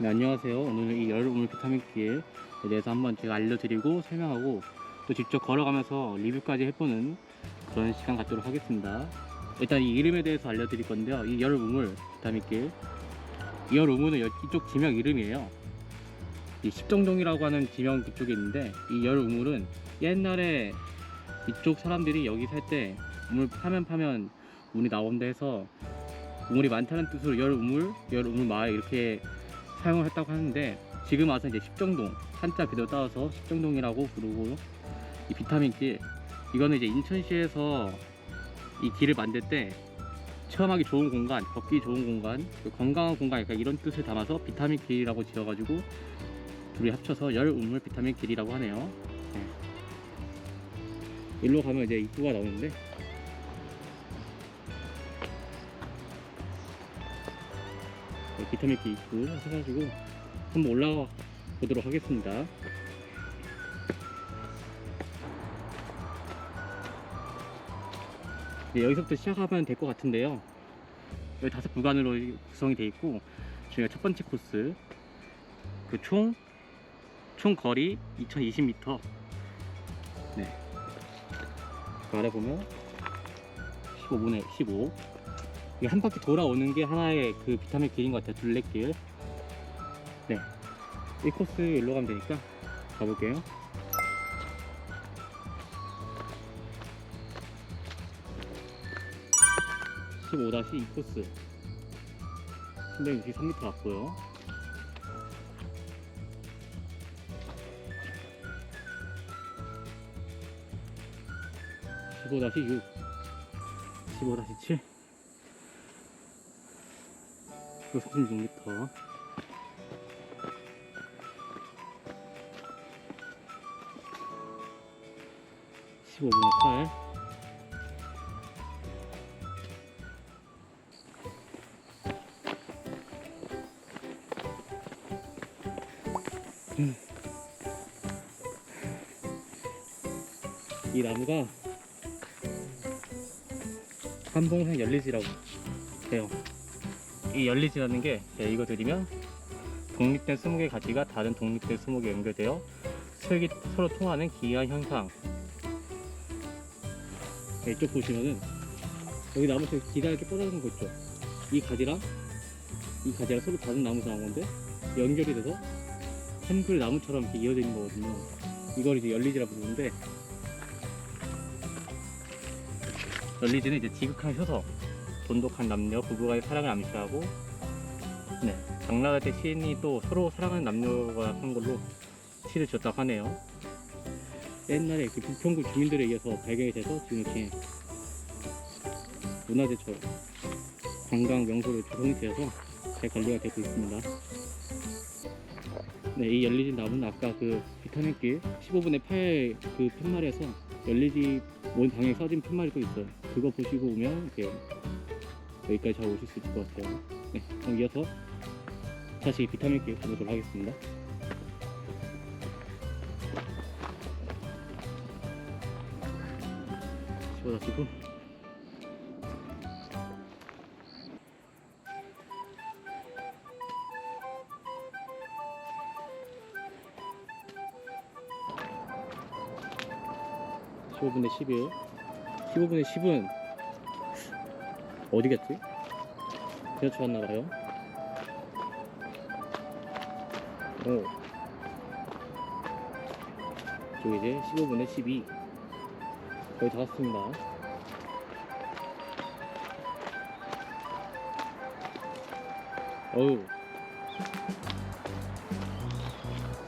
네, 안녕하세요. 오늘 이 열우물 비타민기에 대해서 한번 제가 알려드리고 설명하고 또 직접 걸어가면서 리뷰까지 해보는 그런 시간 갖도록 하겠습니다. 일단 이 이름에 대해서 알려드릴 건데요. 이 열우물 비타민길. 이 열우물은 여- 이쪽 지명 이름이에요. 이 십정동이라고 하는 지명 그쪽에 있는데 이 열우물은 옛날에 이쪽 사람들이 여기 살 때 우물 파면 파면 운이 나온다 해서 우물이 많다는 뜻으로 열우물, 열우물 마을 이렇게 사용을 했다고 하는데 지금 와서 이제 십정동 한자 그대로 따와서 십정동이라고 부르고 이 비타민길 이거는 이제 인천시에서 이 길을 만들 때 체험하기 좋은 공간, 걷기 좋은 공간, 그 건강한 공간 약간 이런 뜻을 담아서 비타민 길이라고 지어가지고 둘이 합쳐서 열 우물 비타민 길이라고 하네요. 네. 일로 가면 이제 입구가 나오는데 비타민 길 입구 해가지고 한번 올라가 보도록 하겠습니다. 네, 여기서부터 시작하면 될 것 같은데요. 여기 다섯 구간으로 구성이 되어 있고 저희가 첫 번째 코스 그총총 거리 2020m 네. 그 아래 보면 15분의 15 한 바퀴 돌아오는 게 하나의 그 비타민 길인 것 같아요. 둘레길. 네. 이 코스 일로 가면 되니까 가볼게요. (15 2 코스) 363m 왔고요. (15 6) 15 7 36m 15분의 8 음. 이 나무가 한봉산 열리지라고 해요. 이 열리지라는 게 제가 읽어드리면 독립된 20개의 가지가 다른 독립된 20개 연결되어 서로, 서로 통하는 기이한 현상. 네, 이쪽 보시면은 여기 나무에서 기가 이렇게 뻗어지는 거 있죠? 이 가지랑 이 가지랑 서로 다른 나무에서 나온 건데 연결이 돼서 한 그루 나무처럼 이렇게 이어져 있는 거거든요. 이걸 이제 열리지라 부르는데 열리지는 이제 지극하셔서 돈독한 남녀 부부간의 사랑을 암시하고 네 장나라 때 시인이 또 서로 사랑하는 남녀가 한 걸로 시를 지었다고 하네요. 옛날에 그 부평구 주민들에 의해서 발견이 돼서 지금 이렇게 문화재처럼 관광 명소로 조성이 되어서 잘 관리가 되고 있습니다. 네, 이 열리지 나무는 아까 그 비타민길 15분의 8그 팻말에서 열리지 모인 방향에 써진 팻말이 또 있어요. 그거 보시고 오면 이렇게 여기까지 잘 오실 수 있을 것 같아요. 네, 그럼 이어서 다시 비타민 길 가보도록 하겠습니다. 집어다시고 (15분의 11) (15분의 10은) 어디겠지? 지하철 왔나봐요. 오. 저 이제 15분에 12. 거의 다 왔습니다. 어우.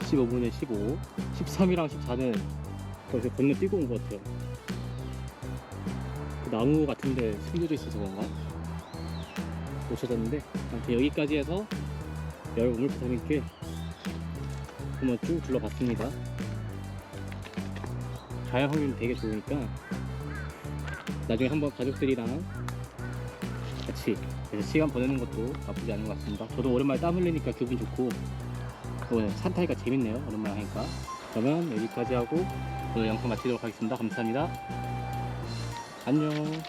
15분에 15. 13이랑 14는 거기서 건너뛰고 온 것 같아요. 그 나무 같은데 숨겨져 있어서 그런가? 못 찾았는데 아무튼 여기까지 해서 열 우물 비타민길 한번 쭉 둘러봤습니다. 자연 환경이 되게 좋으니까 나중에 한번 가족들이랑 같이 시간 보내는 것도 나쁘지 않은 것 같습니다. 저도 오랜만에 땀 흘리니까 기분 좋고 또 산타니까 재밌네요. 오랜만에 하니까. 그러면 여기까지 하고 오늘 영상 마치도록 하겠습니다. 감사합니다 안녕